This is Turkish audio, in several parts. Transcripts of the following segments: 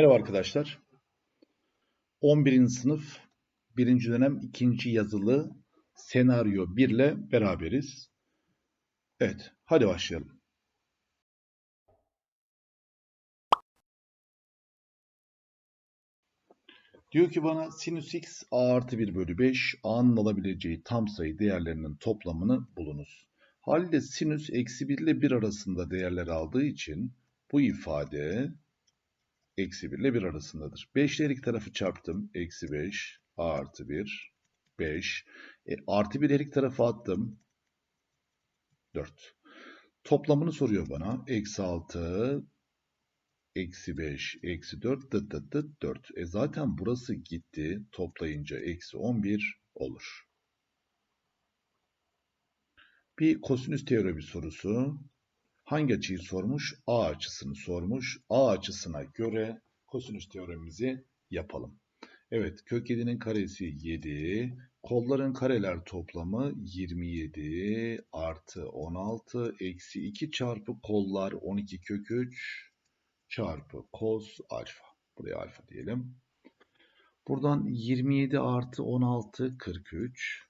Merhaba arkadaşlar. 11. sınıf 1. dönem 2. yazılı senaryo 1 ile beraberiz. Evet, hadi başlayalım. Diyor ki bana sinüs x a artı 1 bölü 5 a'nın alabileceği tam sayı değerlerinin toplamını bulunuz. Halde sinüs eksi 1 ile 1 arasında değerler aldığı için bu ifade eksi 1 ile 1 arasındadır. 5 ile her iki tarafı çarptım. Eksi 5 a artı 1 5. E, artı 1 her iki tarafı attım. 4. Toplamını soruyor bana. Eksi 6 eksi 5 eksi 4 dıt dıt dıt 4. E zaten burası gitti. Toplayınca eksi 11 olur. Bir kosinüs teoremi sorusu. Hangi açıyı sormuş? A açısını sormuş. A açısına göre kosinüs teoremimizi yapalım. Evet, kök 7'nin karesi 7. Kolların kareler toplamı 27 artı 16 eksi 2 çarpı kollar 12 kök 3 çarpı kos alfa. Buraya alfa diyelim. Buradan 27 artı 16 43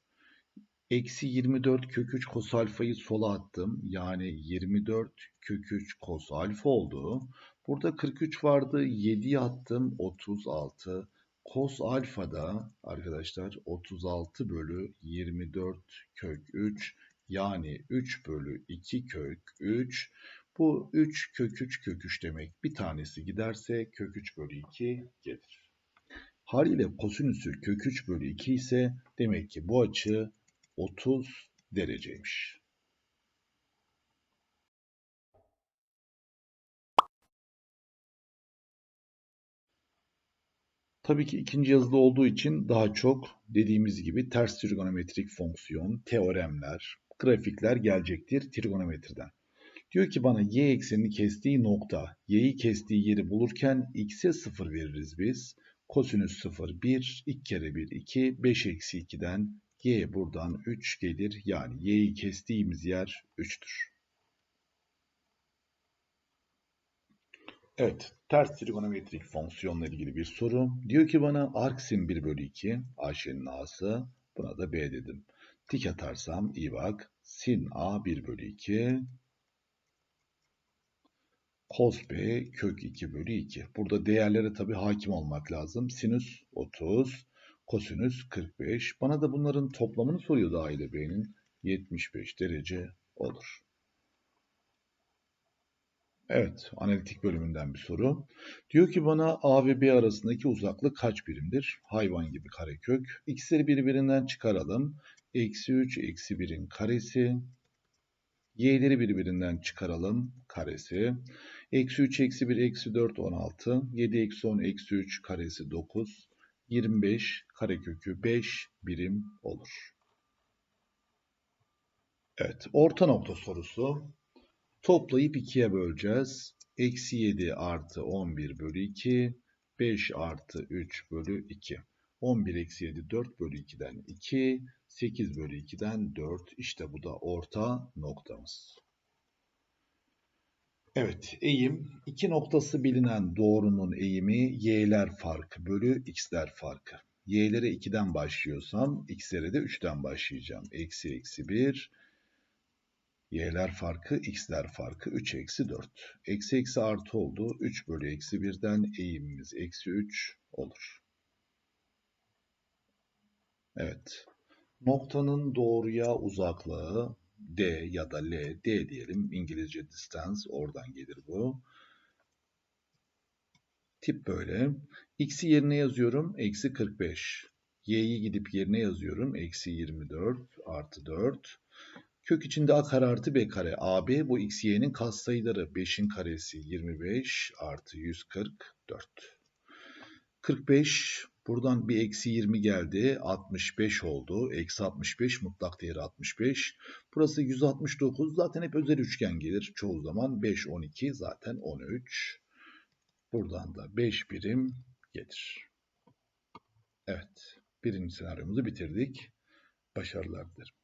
Eksi 24 kök 3 kos alfayı sola attım. Yani 24 kök 3 kos alfa oldu. Burada 43 vardı. 7'yi attım. 36. Kos alfa da arkadaşlar 36 bölü 24 kök 3. Yani 3 bölü 2 kök 3. Bu 3 kök 3 kök 3 demek. Bir tanesi giderse kök 3 bölü 2 gelir. Haliyle kosinüsü kök 3 bölü 2 ise demek ki bu açı 30 dereceymiş. Tabii ki ikinci yazıda olduğu için daha çok dediğimiz gibi ters trigonometrik fonksiyon, teoremler, grafikler gelecektir trigonometriden. Diyor ki bana y eksenini kestiği nokta, y'yi kestiği yeri bulurken x'e 0 veririz biz. Kosinüs 0, 1, 2 kere 1, 2, 5 eksi 2'den y buradan 3 gelir. Yani y'yi kestiğimiz yer 3'tür. Evet, ters trigonometrik fonksiyonla ilgili bir soru. Diyor ki bana arksin 1 bölü 2, Ayşe'nin a'sı, buna da b dedim. Tik atarsam iyi bak, sin a 1 bölü 2, cos b kök 2 bölü 2. Burada değerlere tabi hakim olmak lazım. Sinüs 30, kosinüs 45. Bana da bunların toplamını soruyordu A ile B'nin. 75 derece olur. Evet, analitik bölümünden bir soru. Diyor ki bana A ve B arasındaki uzaklık kaç birimdir? Hayvan gibi karekök. X'leri birbirinden çıkaralım. Eksi 3, eksi 1'in karesi. Y'leri birbirinden çıkaralım. Karesi. Eksi 3, eksi 1, eksi 4, 16. 7, eksi 10, eksi 3, karesi 9. 25 karekökü 5 birim olur. Evet, orta nokta sorusu. Toplayıp 2'ye böleceğiz. Eksi 7 artı 11 bölü 2, 5 artı 3 bölü 2. 11 eksi 7 4 bölü 2'den 2, 8 bölü 2'den 4. İşte bu da orta noktamız. Evet, eğim iki noktası bilinen doğrunun eğimi y'ler farkı bölü x'ler farkı. y'lere 2'den başlıyorsam x'lere de 3'ten başlayacağım. Eksi eksi 1, y'ler farkı, x'ler farkı 3 eksi 4. Eksi eksi artı oldu. 3 bölü eksi 1'den eğimimiz eksi 3 olur. Evet. Noktanın doğruya uzaklığı D ya da L, D diyelim. İngilizce distance oradan gelir bu. Tip böyle. X'i yerine yazıyorum. Eksi 45. Y'yi gidip yerine yazıyorum. Eksi 24 artı 4. Kök içinde a kare artı b kare. AB bu x, y'nin katsayıları. 5'in karesi 25 artı 144. 45 Buradan bir eksi 20 geldi. 65 oldu. Eksi 65 mutlak değeri 65. Burası 169. Zaten hep özel üçgen gelir. Çoğu zaman 5, 12 zaten 13. Buradan da 5 birim gelir. Evet. Birinci senaryomuzu bitirdik. Başarılar dilerim.